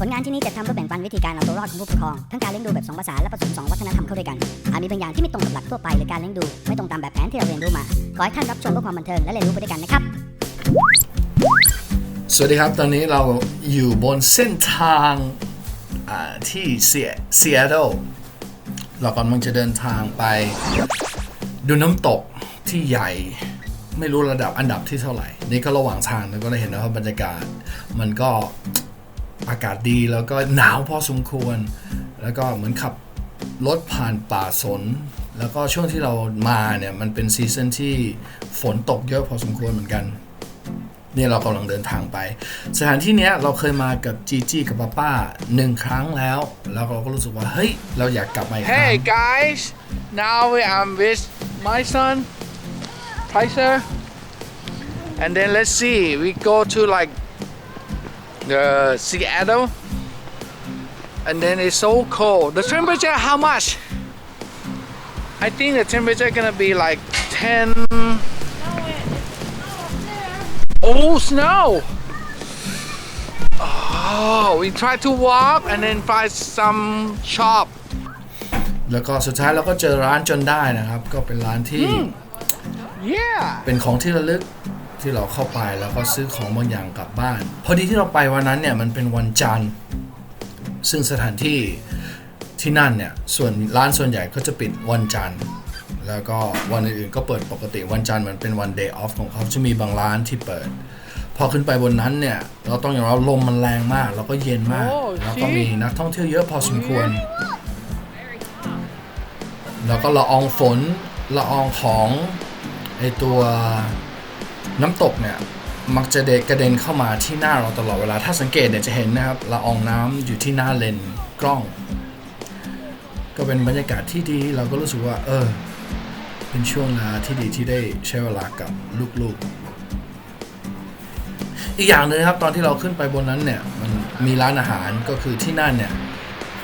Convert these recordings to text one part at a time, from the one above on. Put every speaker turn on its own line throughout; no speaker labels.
ผลงานที่นี่จะทำเพื่อแบ่งปันวิธีการเอาตัวรอดของผู้ปกครอง ทั้งการเลี้ยงดูแบบสองภาษาและผสมสองวัฒนธรรมเข้าด้วยกัน อาจมีบางอย่างที่ไม่ตรงกับหลักทั่วไปหรือการเลี้ยงดู ไม่ตรงตามแบบแผนที่เราเรียนรู้มา ขอให้ท่านรับชมเพื่อความบันเทิงและเรียนรู้ไปด้วยกันนะครับ
สวัสดีครับ ตอนนี้เราอยู่บนเส้นทางอ่าที่ซีแอตเทิลเรากำลังจะเดินทางไป ดูน้ำตกที่ใหญ่ไม่รู้ระดับอันดับที่เท่าไหร่ นี่ก็ระหว่างทางเราก็ได้เห็นว่าบรรยากาศ มันก็อากาศดีแล้วก็หนาวพอสมควร แล้วก็เหมือนขับรถผ่านป่าสน แล้วก็ช่วงที่เรามาเนี่ย มันเป็นซีซันที่ฝนตกเยอะพอสมควรเหมือนกัน เนี่ยเรากำลังเดินทางไป สถานที่เนี้ยเราเคยมากับจีจี้กับป้าป้าหนึ่งครั้งแล้ว แล้วเราก็รู้สึกว่า เฮ้ย เราอยากกลับมาอีกครั้ง
Hey guys, now we I'm with my son, Pricer, and then let's see. We go to like the Seattle, and then it's so cold. The temperature how much? I think the temperature gonna be like 10. Oh, snow! Oh, we try to walk and then find some shop.
แล้วก็สุดท้ายเราก็เจอร้านจนได้นะครับ ก็เป็นร้านที่
Yeah.
เป็นของที่ระลึกที่เราเข้าไปแล้วก็ซื้อของบางอย่างกลับบ้าน พอดีที่เราไปวันนั้นเนี่ยมันเป็นวันจันทร์ ซึ่งสถานที่ที่นั่นเนี่ยส่วนร้านส่วนใหญ่ก็จะปิดวันจันทร์ แล้วก็วันอื่นๆก็เปิดปกติวันจันทร์มันเป็นวัน day off ของเขาจะมีบางร้านที่เปิด พอขึ้นไปบนนั้นเนี่ย เราต้องยอมรับลมมันแรงมาก แล้วก็เย็นมาก
โอ้
แล้วก็
จริง
มีนักท่องเที่ยวเยอะพอสมควร แล้วก็ละอองฝนละอองของไอตัวน้ำตกเนี่ยมักจะเดกระเด็นเข้ามาที่หน้าเราตลอดเวลา ถ้าสังเกตเนี่ยจะเห็นนะครับละอองน้ำอยู่ที่หน้าเลนส์กล้อง ก็เป็นบรรยากาศที่ดี เราก็รู้สึกว่า เออ เป็นช่วงเวลาที่ดีที่ได้ใช้เวลากับลูกๆ อีกอย่างหนึ่งครับตอนที่เราขึ้นไปบนนั้นเนี่ยมันมีร้านอาหารก็คือที่นั่นเนี่ย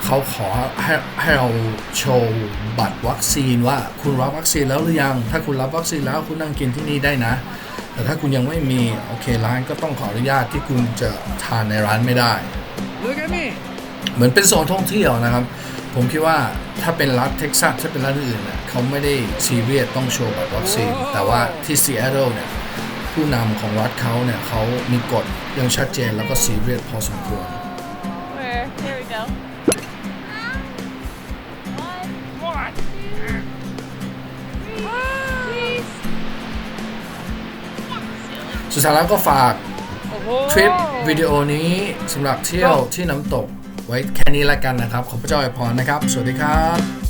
เขาขอให้ให้เราโชว์บัตรวัคซีนว่าคุณรับวัคซีนแล้วหรือยัง ถ้าคุณรับวัคซีนแล้วคุณนั่งกินที่นี่ได้นะ แต่ถ้าคุณยังไม่มีโอเคร้านก็ต้องขออนุญาตที่คุณจะทานในร้านไม่ได้เหมือนเป็นโซนท่องเที่ยวนะครับ ผมคิดว่าถ้าเป็นรัฐเท็กซัสถ้าเป็นรัฐอื่นเนี่ยเขาไม่ได้ซีเรียสต้องโชว์บัตรวัคซีน แต่ว่าที่ซีแอตเทิลเนี่ยผู้นำของรัฐเขาเนี่ยเขามีกฎยังชัดเจนแล้วก็ซีเรียสพอสมควร
Where? Here we go. One. Please.
สุดท้ายแล้วก็ฝาก
Oh.
ทริปวิดีโอนี้สำหรับเที่ยวที่น้ำตก ไว้แค่นี้ละกันนะครับ ขอพระเจ้าอวยพรนะครับ สวัสดีครับ